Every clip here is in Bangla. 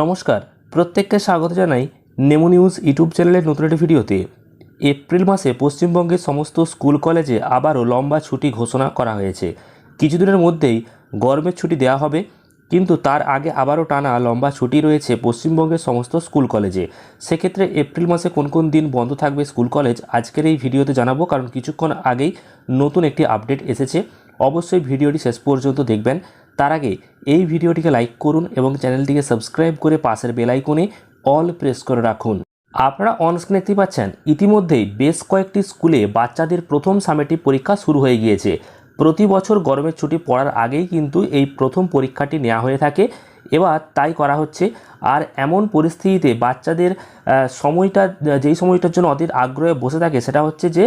নমস্কার, প্রত্যেককে স্বাগত জানাই নেমো নিউজ ইউটিউব চ্যানেলের নতুন একটি ভিডিওতে। এপ্রিল মাসে পশ্চিমবঙ্গের সমস্ত স্কুল, কলেজে আবারও লম্বা ছুটি ঘোষণা করা হয়েছে। কিছুদিনের মধ্যেই গরমের ছুটি দেওয়া হবে, কিন্তু তার আগে আবারও টানা লম্বা ছুটি রয়েছে পশ্চিমবঙ্গের সমস্ত স্কুল, কলেজে। সেক্ষেত্রে এপ্রিল মাসে কোন কোন দিন বন্ধ থাকবে স্কুল, কলেজ, আজকের এই ভিডিওতে জানাব, কারণ কিছুক্ষণ আগেই নতুন একটি আপডেট এসেছে। অবশ্যই ভিডিওটি শেষ পর্যন্ত দেখবেন। তার আগে এই ভিডিওটিকে লাইক করুন এবং চ্যানেলটিকে সাবস্ক্রাইব করে পাশের বেল আইকনে অল প্রেস করে রাখুন। আপনারা অনস্ক্রিনে দেখতে পাচ্ছেন, ইতিমধ্যেই বেশ কয়েকটি স্কুলে বাচ্চাদের প্রথম সামেটিভ পরীক্ষা শুরু হয়ে গিয়েছে। প্রতি বছর গরমের ছুটি পড়ার আগেই কিন্তু এই প্রথম পরীক্ষাটি নেওয়া হয়ে থাকে। এবার তাই করা হচ্ছে, আর এমন পরিস্থিতিতে বাচ্চাদের সময়টা, যেই সময়টার জন্য অধীর আগ্রহে বসে থাকে সেটা হচ্ছে যে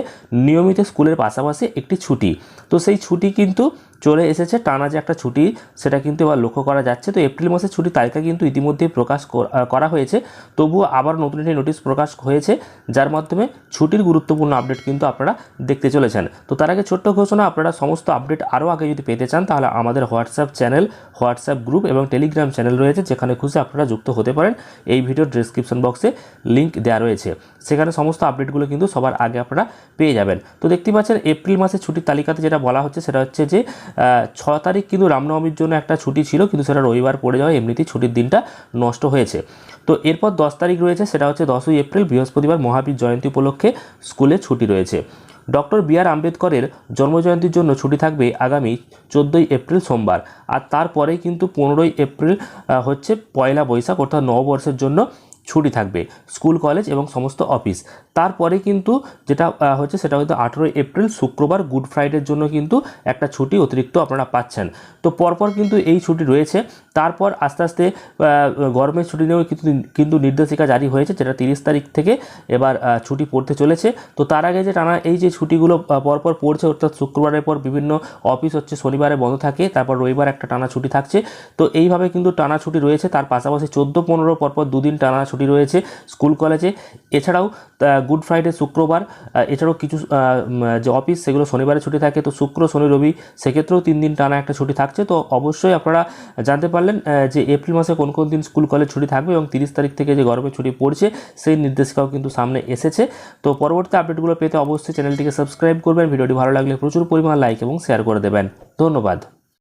নিয়মিত স্কুলের পাশাপাশি একটি ছুটি। তো সেই ছুটি কিন্তু চলে এসেছে। টানা যে একটা ছুটি, সেটা কিন্তু এবার লক্ষ্য করা যাচ্ছে। তো এপ্রিল মাসের ছুটির তালিকা কিন্তু ইতিমধ্যেই প্রকাশ কর- হয়েছে। তবুও আবার নতুন একটি নোটিশ প্রকাশ হয়েছে, যার মাধ্যমে ছুটির গুরুত্বপূর্ণ আপডেট কিন্তু আপনারা দেখতে চলেছেন। তো তার আগে ছোট্ট ঘোষণা, আপনারা সমস্ত আপডেট আরও আগে যদি পেতে চান, তাহলে আমাদের হোয়াটসঅ্যাপ চ্যানেল, হোয়াটসঅ্যাপ গ্রুপ এবং টেলিগ্রাম চ্যানেল রয়েছে, যেখানে খুশি আপনারা যুক্ত হতে পারেন। এই ভিডিওর ডিসক্রিপশন বক্সে লিঙ্ক দেওয়া রয়েছে। সেখানে সমস্ত আপডেটগুলো কিন্তু সবার আগে আপনারা পেয়ে যাবেন। তো দেখতে পাচ্ছেন, এপ্রিল মাসের ছুটির তালিকাতে যেটা বলা হচ্ছে, সেটা হচ্ছে যে ছ তারিখ কিন্তু রামনবমীর জন্য একটা ছুটি ছিল, কিন্তু সেটা রবিবার পড়ে যাওয়ায় এমনিতেই ছুটির দিনটা নষ্ট হয়েছে। তো এরপর দশ তারিখ রয়েছে, সেটা হচ্ছে দশই এপ্রিল, বৃহস্পতিবার মহাবীর জয়ন্তী উপলক্ষে স্কুলে ছুটি রয়েছে। ডক্টর বি আর আম্বেদকরের জন্মজয়ন্তীর জন্য ছুটি থাকবে আগামী চোদ্দোই এপ্রিল সোমবার, আর তারপরেই কিন্তু পনেরোই এপ্রিল হচ্ছে পয়লা বৈশাখ, অর্থাৎ নববর্ষের জন্য ছুটি থাকবে, স্কুল, কলেজ এবং সমস্ত অফিস। তারপরে কিন্তু যেটা হচ্ছে সেটা হয়তো আঠেরোই এপ্রিল, শুক্রবার, গুড ফ্রাইডের জন্য কিন্তু একটা ছুটি অতিরিক্ত আপনারা পাচ্ছেন। তো পরপর কিন্তু এই ছুটি রয়েছে। তারপর আস্তে আস্তে গরমের ছুটি নিয়েও কিন্তু কিন্তু নির্দেশিকা জারি হয়েছে, যেটা তিরিশ তারিখ থেকে এবার ছুটি পড়তে চলেছে। তো তার আগে যে টানা এই যে ছুটিগুলো পরপর পড়ছে, অর্থাৎ শুক্রবারের পর বিভিন্ন অফিস হচ্ছে শনিবারে বন্ধ থাকে, তারপর রবিবার একটা টানা ছুটি থাকছে। তো এইভাবে কিন্তু টানা ছুটি রয়েছে। তার পাশাপাশি চোদ্দ, পনেরো, পরপর দুদিন টানা ছুটি রয়েছে, স্কুল কলেজে। এছাড়াও গুড ফ্রাইডে শুক্রবার এছাড়াও কিছু যে অফিস, সেগুলো শনিবারে ছুটি থাকে। তো শুক্র, শনি, রবি, সেক্ষেত্রেও তিন দিন টানা একটা ছুটি থাকছে। তো অবশ্যই আপনারা জানতে পারলেন যে এপ্রিল মাসে কোন কোন দিন স্কুল, কলেজ ছুটি থাকবে এবং তিরিশ তারিখ থেকে যে গরমের ছুটি পড়ছে, সেই নির্দেশিকাও কিন্তু সামনে এসেছে। তো পরবর্তী আপডেটগুলো পেতে অবশ্যই চ্যানেলটিকে সাবস্ক্রাইব করবেন। ভিডিওটি ভালো লাগলে প্রচুর পরিমাণ লাইক এবং শেয়ার করে দেবেন। ধন্যবাদ।